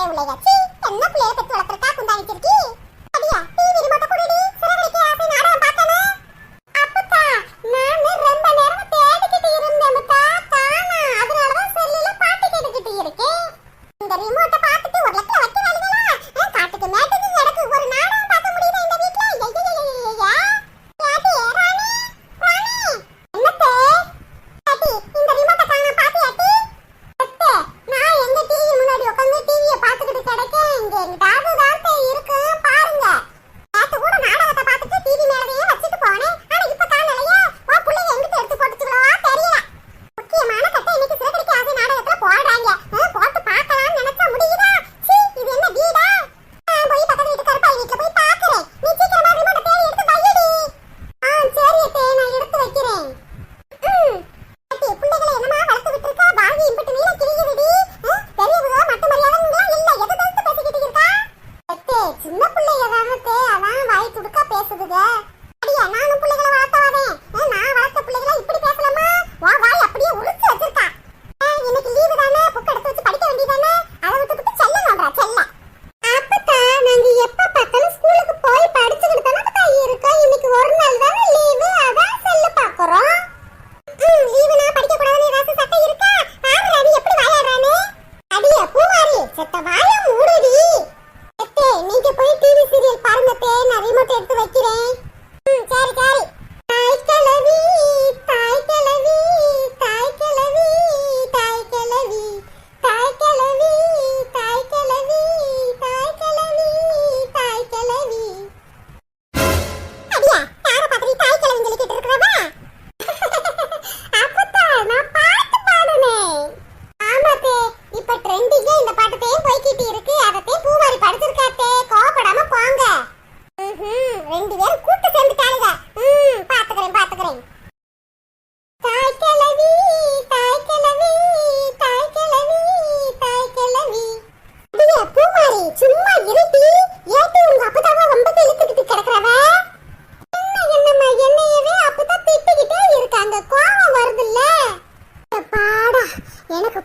பயம் உள்ளையாச்சு என்ன பிள்ளைய பெற்று வளர்த்துருக்கா குந்தா வச்சிருக்கி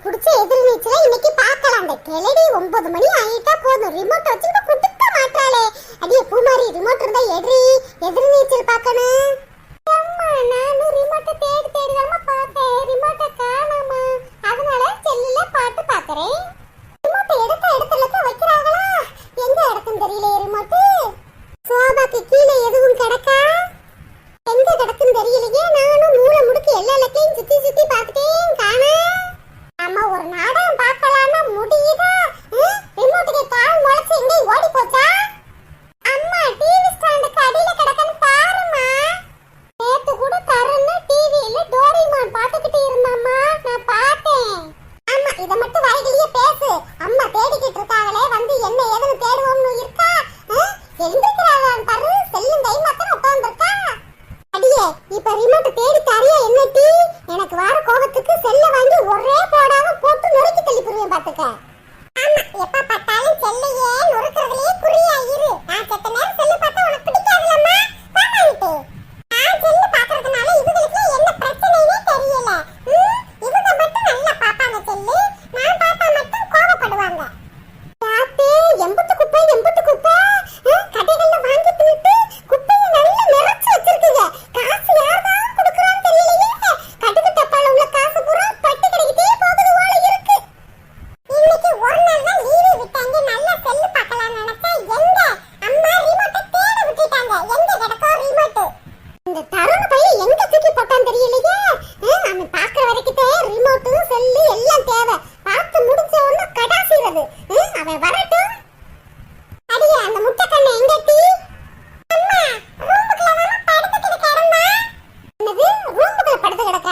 பிடிச்ச எதிர் நீச்சல இன்னைக்கு பார்க்கலாம். அந்த கெளடி ஒன்பது மணி ஆயிட்டா போதும். ரிமோட் வச்சு கொடுக்க மாட்டாளே. அடியே பூமாரி ரிமோட் இருந்தா எதிரி எதிர் நீச்சல் பார்க்கணும்.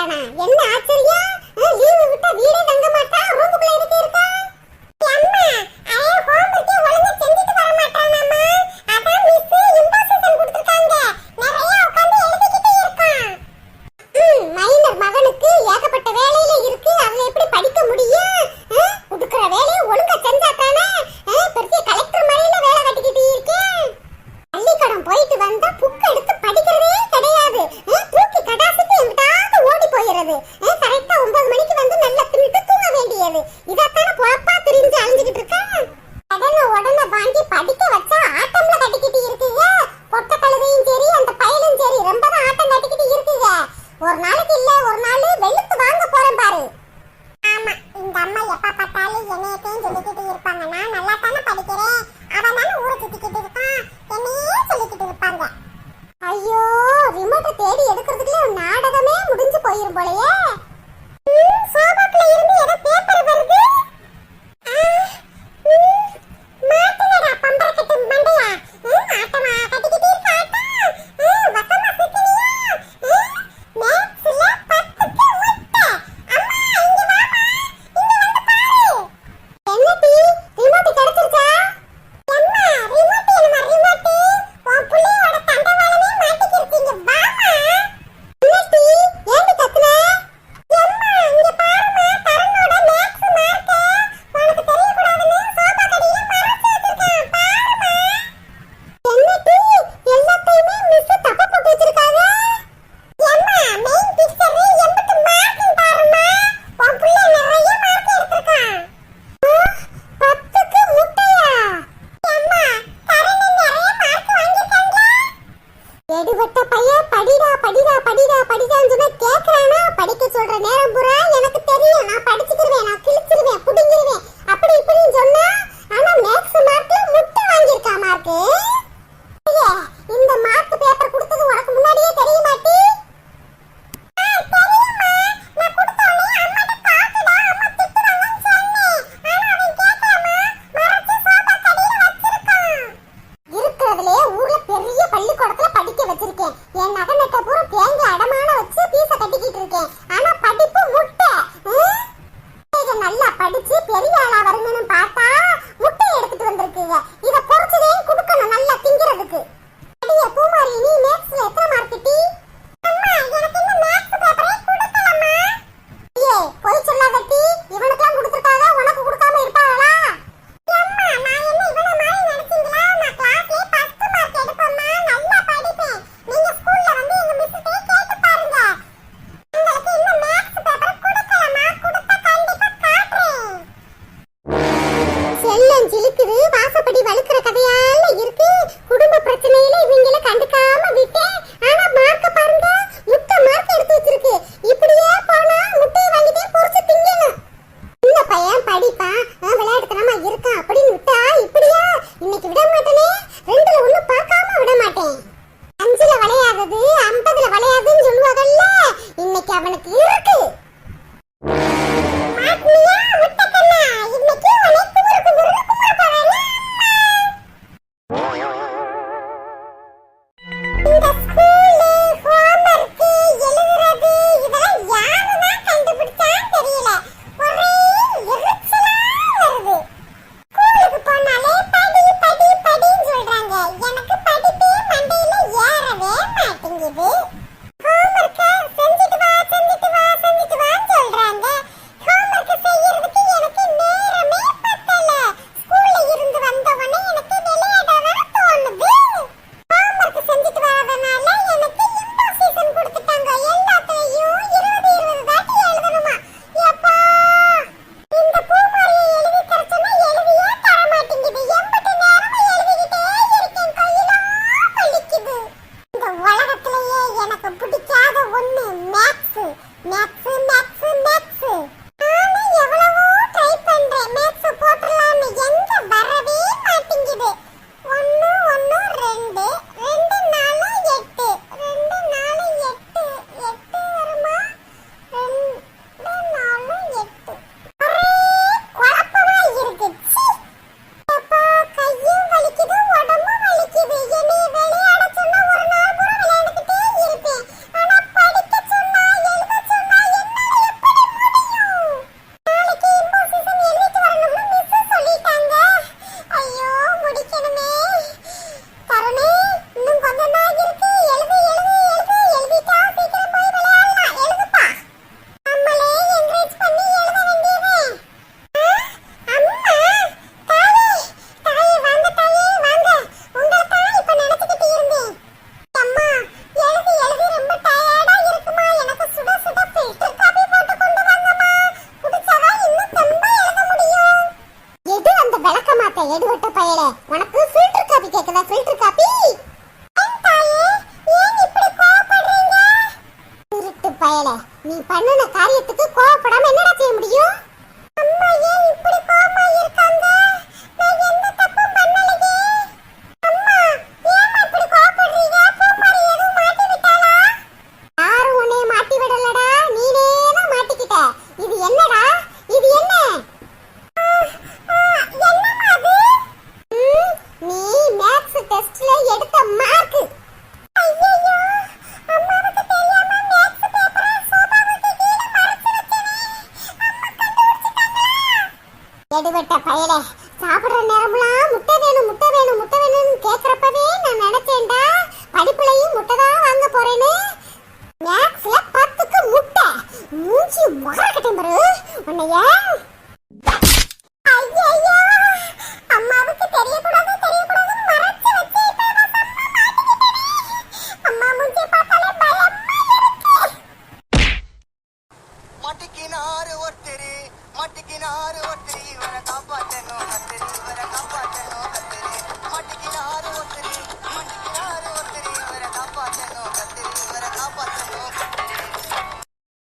பண்றானா என்ன ஒரு நாளைக்கு இல்ல ஒரு நாள் வலிக்குது வாசப்படி வலுக்கிற கதையால இருக்கு குடும்ப பிரச்சனையில இவங்கள கண்டுக்காம விட்டேன் ஆனா மார்க்க பாருங்க முத்த மார்க் எடுத்து வச்சிருக்கு. இப்படியே போனா முட்டையை வாங்கிட்டே பொறிச்சு திங்கணும். இந்த பையன் படிப்பான் விளையாட்டுத்தனமா இருக்கான் அப்படின்னு விட்டா இப்படியா? இன்னைக்கு விட மாட்டேனே. ரெண்டுல ஒண்ணு பார்க்காம விட மாட்டேன். அஞ்சுல விளையாதது ஐம்பதுல விளையாதுன்னு சொல்லுவாங்கல்ல. இன்னைக்கு அவனுக்கு இருக்கு. அடிபட்ட பயலே. சாப்பிடுற நேரம்லாம் முட்டை வேணும் முட்டை வேணும் முட்டை வேணும்னு கேட்குறப்பவே நான் நினைச்சேன்டா. படிப்புலையும் முட்டை தான் வாங்க போறேன்னு. மேக்ஸ்ல பத்துக்கு முட்டை? மூஞ்சி முகரக்கட்டையும் பாரு. உன்னை ஏன்